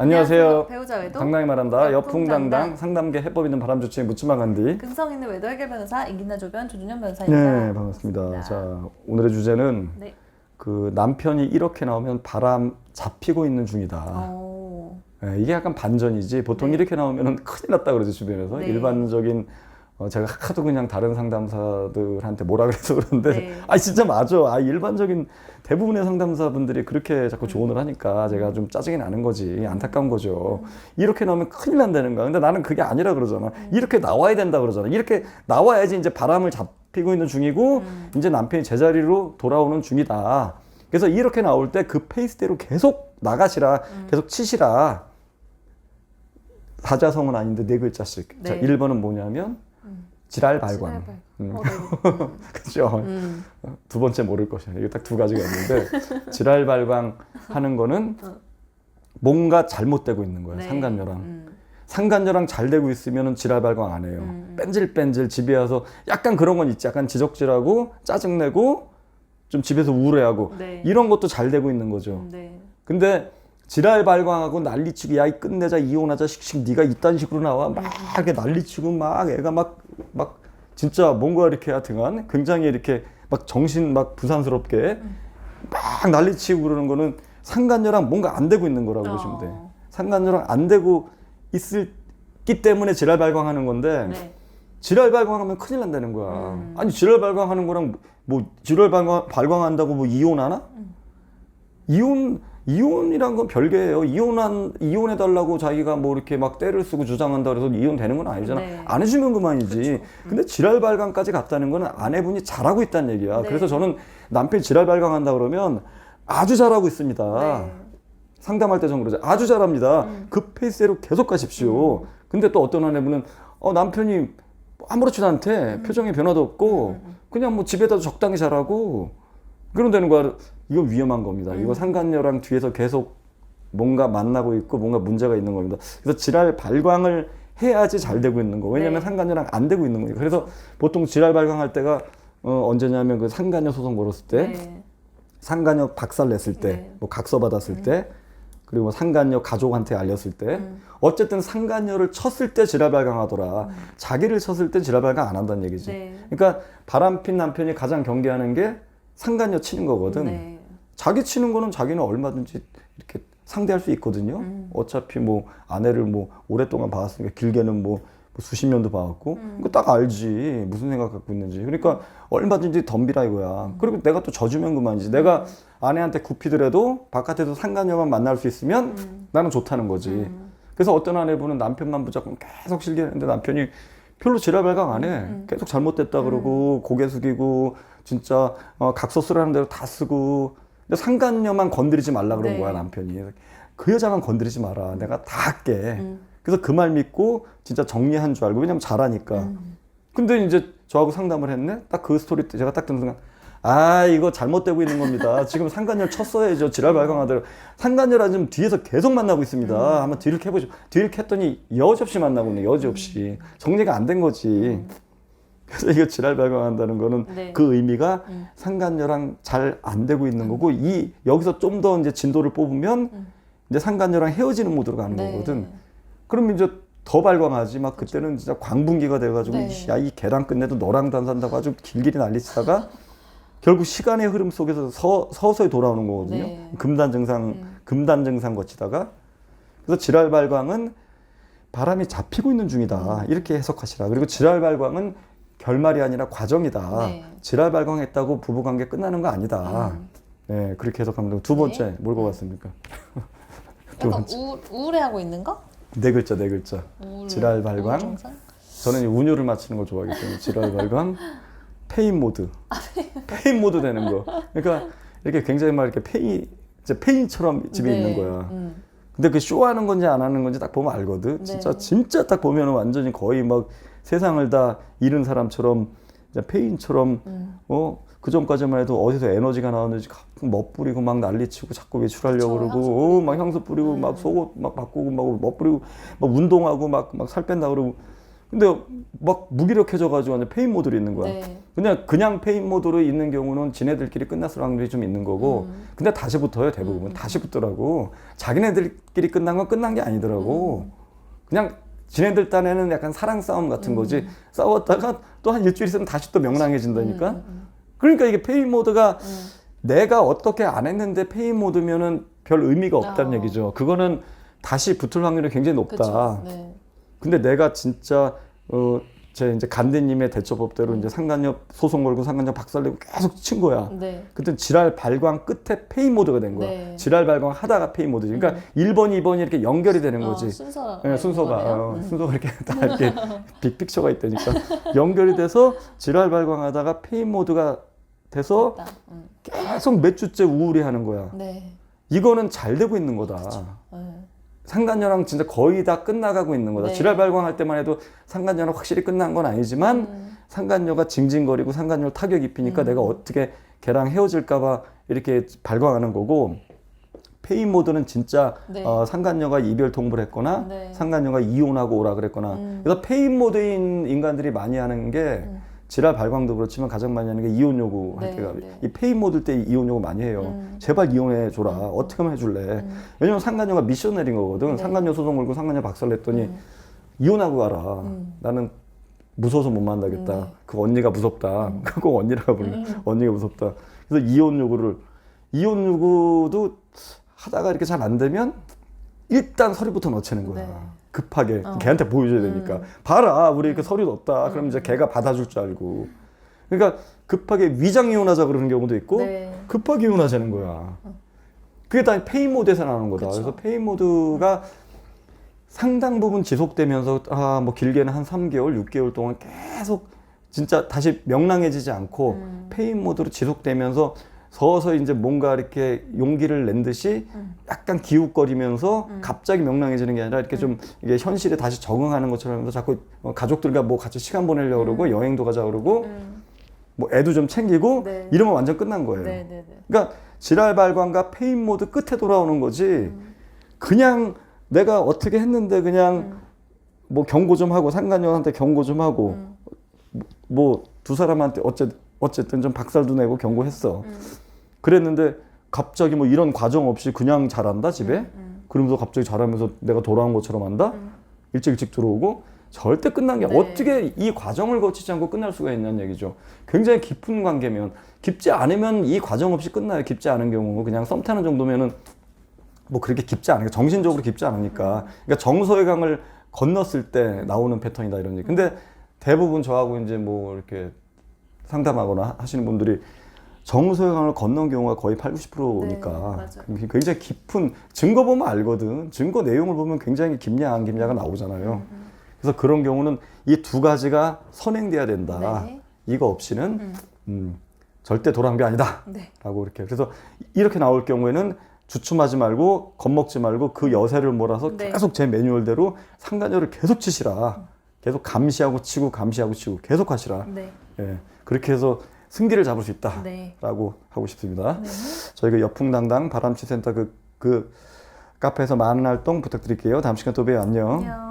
안녕하세요. 배우자 외도 당당히 말한다. 여풍당당. 상담계 해법 있는 바람 좋지 묻지마 간디. 근성 있는 외도 해결 변호사 임긴나 조변 조준현 변호사입니다. 네 반갑습니다. 자 오늘의 주제는 네. 그 남편이 이렇게 나오면 바람 잡히고 있는 중이다. 어. 네, 이게 약간 반전이지 보통 네. 이렇게 나오면은 큰일 났다 그러지 주변에서 네. 일반적인 어, 제가 하도 그냥 다른 상담사들한테 뭐라 그래서 그런데 네. 아 진짜 맞아. 아 일반적인 대부분의 상담사분들이 그렇게 자꾸 조언을 하니까 제가 좀 짜증이 나는 거지 안타까운 거죠. 이렇게 나오면 큰일 난다는 거야 근데 나는 그게 아니라 그러잖아. 이렇게 나와야 된다 그러잖아. 이렇게 나와야지 이제 바람을 잡히고 있는 중이고 이제 남편이 제자리로 돌아오는 중이다. 그래서 이렇게 나올 때 그 페이스대로 계속 나가시라 계속 치시라. 사자성은 아닌데 네 글자씩. 자 네. 1번은 뭐냐면 지랄 발광 지랄발. 음. 어, 네. 그죠 음. 두 번째 모를 것이야. 이게 딱 두 가지가 있는데 지랄 발광 하는 거는 뭔가 잘못되고 있는 거예요. 네. 상간녀랑. 음. 상간녀랑 잘 되고 있으면은 지랄 발광 안 해요. 음. 뺀질뺀질 집에 와서 약간 그런 건 있지. 약간 지적질하고 짜증내고 좀 집에서 우울해하고 네. 이런 것도 잘 되고 있는 거죠. 음, 네. 근데 지랄 발광하고 난리치고 야이 끝내자 이혼하자 씩씩 네가 이딴 식으로 나와 막 이렇게 난리치고 막 애가 막 막 진짜 뭔가 이렇게 하여튼간 굉장히 이렇게 막 정신 막 부산스럽게 막 난리치고 그러는 거는 상간녀랑 뭔가 안 되고 있는 거라고 보시면 돼. 어. 상간녀랑 안 되고 있을기 때문에 지랄 발광하는 건데 네. 지랄 발광하면 큰일 난다는 거야. 음. 아니 지랄 발광하는 거랑 뭐 지랄 발광 발광한다고 뭐 이혼하나? 음. 이혼 이혼이란 건 별개예요. 이혼한 이혼해 달라고 자기가 뭐 이렇게 막 때를 쓰고 주장한다 그래서 이혼 되는 건 아니잖아. 네. 안 해주면 그만이지. 근데 지랄 발광까지 갔다는 거는 아내분이 잘하고 있다는 얘기야. 네. 그래서 저는 남편이 지랄 발광한다 그러면 아주 잘하고 있습니다. 네. 상담할 때전 그러죠. 아주 잘합니다. 음. 그 페이스대로 계속 가십시오. 근데 또 어떤 아내분은 어, 남편이 아무렇지도 않대. 음. 표정에 변화도 없고 그냥 뭐 집에다 적당히 잘하고 그런다는 거야. 이거 위험한 겁니다. 음. 이거 상간녀랑 뒤에서 계속 뭔가 만나고 있고 뭔가 문제가 있는 겁니다. 그래서 지랄 발광을 해야지 잘 되고 있는 거. 왜냐면 네. 상간녀랑 안 되고 있는 거니까. 그래서 보통 지랄 발광할 때가 어, 언제냐면 그 상간녀 소송 걸었을 때 네. 상간녀 박살 냈을 때, 네. 뭐 각서 받았을 때, 그리고 뭐 상간녀 가족한테 알렸을 때, 음. 어쨌든 상간녀를 쳤을 때 지랄 발광하더라. 자기를 쳤을 때 지랄 발광 안 한다는 얘기지. 네. 그러니까 바람핀 남편이 가장 경계하는 게 상간녀 치는 거거든. 네. 자기 치는 거는 자기는 얼마든지 이렇게 상대할 수 있거든요. 음. 어차피 뭐 아내를 뭐 오랫동안 봐왔으니까 길게는 뭐, 뭐 수십 년도 봐왔고 음. 그거 딱 알지 무슨 생각 갖고 있는지 그러니까 얼마든지 덤비라 이거야 음. 그리고 내가 또 져주면 그만이지 내가 아내한테 굽히더라도 바깥에서 상간녀만 만날 수 있으면 음. 나는 좋다는 거지 그래서 어떤 아내분은 남편만 붙잡고 계속 실기하는데 남편이 별로 지랄 발광 안 해. 음. 계속 잘못됐다 그러고 고개 숙이고 진짜 어, 각서 쓰라는 대로 다 쓰고 근데 상간녀만 건드리지 말라 그런 네. 거야 남편이. 그 여자만 건드리지 마라. 내가 다 할게. 음. 그래서 그 말 믿고 진짜 정리한 줄 알고 왜냐면 잘하니까. 음. 근데 이제 저하고 상담을 했네. 딱 그 스토리 때 제가 딱 듣는 순간 아 이거 잘못되고 있는 겁니다. 지금 상간녀 쳤어야죠. 지랄 발광하더라고. 상간녀라 지금 뒤에서 계속 만나고 있습니다. 음. 한번 뒤를 캐보죠. 뒤를 캤더니 여지없이 만나고 있네. 여지없이 정리가 안 된 거지. 그래서 이거 지랄 발광한다는 거는 음. 네. 그 의미가 음. 상간녀랑 잘 안 되고 있는 거고 이 여기서 좀 더 이제 진도를 뽑으면 음. 이제 상간녀랑 헤어지는 모드로 가는 네. 거거든. 그럼 이제 더 발광하지 막 그때는 진짜 광분기가 돼가지고 네. 야이 개랑 끝내도 너랑도 안 산다고 아주 길길이 난리치다가 결국 시간의 흐름 속에서 서, 서서히 돌아오는 거거든요. 네. 금단 증상 금단 증상 거치다가 그래서 지랄 발광은 바람이 잡히고 있는 중이다 이렇게 해석하시라. 그리고 지랄 발광은 결말이 아니라 과정이다. 네. 지랄 발광했다고 부부 관계 끝나는 거 아니다. 음. 네 그렇게 해석하면 되고 두 번째 뭘 꼽았습니까? 두 약간 번째 우, 우울해하고 있는 거? 네 글자 네 글자. 우울, 지랄 발광. 우울 증상? 저는 이 운율을 맞추는 걸 좋아하기 때문에 지랄 발광, 페인 모드, 페인 모드 되는 거. 그러니까 이렇게 굉장히 막 이렇게 페인, 이제 페인처럼 집에 네. 있는 거야. 음. 근데 그 쇼하는 건지 안 하는 건지 딱 보면 알거든. 네. 진짜 진짜 딱 보면은 완전히 거의 막 세상을 다 잃은 사람처럼 페인처럼 음. 어. 그 전까지만 해도 어디서 에너지가 나오는지 멋부리고 막 난리치고 자꾸 외출하려고 그쵸, 그러고 어, 막 향수 뿌리고 막 속옷 막 바꾸고 막 멋부리고 막 운동하고 막 막 살 뺀다 그러고 근데 막 무기력해져 가지고 완전 페인 모드로 있는 거야. 네. 그냥 그냥 페인 모드로 있는 경우는 지네들끼리 끝났을 확률이 좀 있는 거고 음. 근데 다시 붙어요 대부분 다시 붙더라고 자기네들끼리 끝난 건 끝난 게 아니더라고 음. 그냥 지네들 딴에는 약간 사랑 싸움 같은 거지 음. 싸웠다가 또 한 일주일 있으면 다시 또 명랑해진다니까 음, 음, 그러니까 이게 페인 모드가 음. 내가 어떻게 안 했는데 페인 모드면은 별 의미가 없다는 아. 얘기죠 그거는 다시 붙을 확률이 굉장히 높다. 네. 근데 내가 진짜 어, 제 이제 간대님의 대처법대로 이제 상간녀 소송 걸고 상간녀 박살내고 계속 친 거야. 네. 그때 지랄 발광 끝에 페인 모드가 된 거야. 네. 지랄 발광 하다가 페인 모드지. 그러니까 1번, 2번이 이렇게 연결이 되는 거지. 어, 순서. 예, 순서가 거네요. 어, 음. 순서가 이렇게 다 이렇게 빅픽처가 있다니까 연결이 돼서 지랄 발광하다가 페인 모드가 돼서. 음. 계속 몇 주째 우울해 하는 거야. 네. 이거는 잘 되고 있는 거다. 네. 상간녀랑 진짜 거의 다 끝나가고 있는 거다. 네. 지랄 발광할 때만 해도 상간녀랑 확실히 끝난 건 아니지만 음. 상간녀가 징징거리고 상간녀 타격 입히니까 음. 내가 어떻게 걔랑 헤어질까봐 이렇게 발광하는 거고 페인 모드는 진짜 네. 어, 상간녀가 이별 통보를 했거나 네. 상간녀가 이혼하고 오라 그랬거나 음. 그래서 페인 모드인 인간들이 많이 하는 게 음. 지랄 발광도 그렇지만 가장 많이 하는 게 이혼 요구 할 네, 때가 네. 이 페인 모드 때 이혼 요구 많이 해요. 음. 제발 이혼해 줘라. 어떻게 하면 해줄래? 음. 왜냐면 상간녀가 미션 내린 거거든. 네. 상간녀 소송 걸고 상간녀 박살냈더니 음. 이혼하고 가라. 음. 나는 무서워서 못 만나겠다. 네. 그 언니가 무섭다. 꼭 언니라고 부르네. 음. 언니가 무섭다. 그래서 이혼 요구를 이혼 요구도 하다가 이렇게 잘 안 되면 일단 서류부터 넣자는 거야. 네. 급하게 어. 걔한테 보여줘야 되니까. 음. 봐라, 우리 이렇게 서류 넣었다. 그럼 이제 걔가 받아줄 줄 알고. 그러니까 급하게 위장 이혼하자 그러는 경우도 있고 네. 급하게 이혼하자는 거야. 그게 다 페인 모드에서 나오는 거다. 그쵸. 그래서 페인 모드가 상당 부분 지속되면서 아 뭐 길게는 한 3개월, 6개월 동안 계속 진짜 다시 명랑해지지 않고 음. 페인 모드로 지속되면서 서서히 이제 뭔가 이렇게 용기를 낸 듯이 음. 약간 기웃거리면서 음. 갑자기 명랑해지는 게 아니라 이렇게 좀 이게 현실에 다시 적응하는 것처럼 자꾸 어, 가족들과 뭐 같이 시간 보내려고 그러고 여행도 가자 그러고 음. 뭐 애도 좀 챙기고 네. 이러면 완전 끝난 거예요. 네, 네, 네. 그러니까 지랄 발광과 페인 모드 끝에 돌아오는 거지. 그냥 내가 어떻게 했는데 그냥 음. 뭐 경고 좀 하고 상간녀한테 경고 좀 하고 음. 뭐두 사람한테 어째 어쨌든 좀 박살도 내고 경고했어. 음. 그랬는데 갑자기 뭐 이런 과정 없이 그냥 잘한다 집에. 음. 그러면서 갑자기 잘하면서 내가 돌아온 것처럼 한다. 음. 일찍 일찍 들어오고 절대 끝난 게 네. 어떻게 이 과정을 거치지 않고 끝날 수가 있냐는 얘기죠. 굉장히 깊은 관계면 깊지 않으면 이 과정 없이 끝나요. 깊지 않은 경우 그냥 썸 타는 정도면은 뭐 그렇게 깊지 않으니까 정신적으로 깊지 않으니까 그러니까 정서의 강을 건넜을 때 나오는 패턴이다 이런 얘기. 근데 대부분 저하고 이제 뭐 이렇게 상담하거나 하시는 분들이 정서의 강을 건넌 경우가 거의 8, 90%니까 네. 굉장히 깊은 증거 보면 알거든. 증거 내용을 보면 굉장히 깊냐 안 깊냐가 나오잖아요. 그래서 그런 경우는 이 두 가지가 선행돼야 된다. 네. 이거 없이는 음. 음, 절대 돌아간 게 아니다. 네. 라고 이렇게. 그래서 이렇게 나올 경우에는 주춤하지 말고 겁먹지 말고 그 여세를 몰아서 네. 계속 제 매뉴얼대로 상간녀를 계속 치시라. 계속 감시하고 치고 감시하고 치고 계속 하시라. 네. 예. 그렇게 해서 승기를 잡을 수 있다. 네. 라고 하고 싶습니다. 네. 저희가 여풍당당 바람치 센터 그, 그 카페에서 많은 활동 부탁드릴게요. 다음 시간 또 봬요. 안녕. 안녕.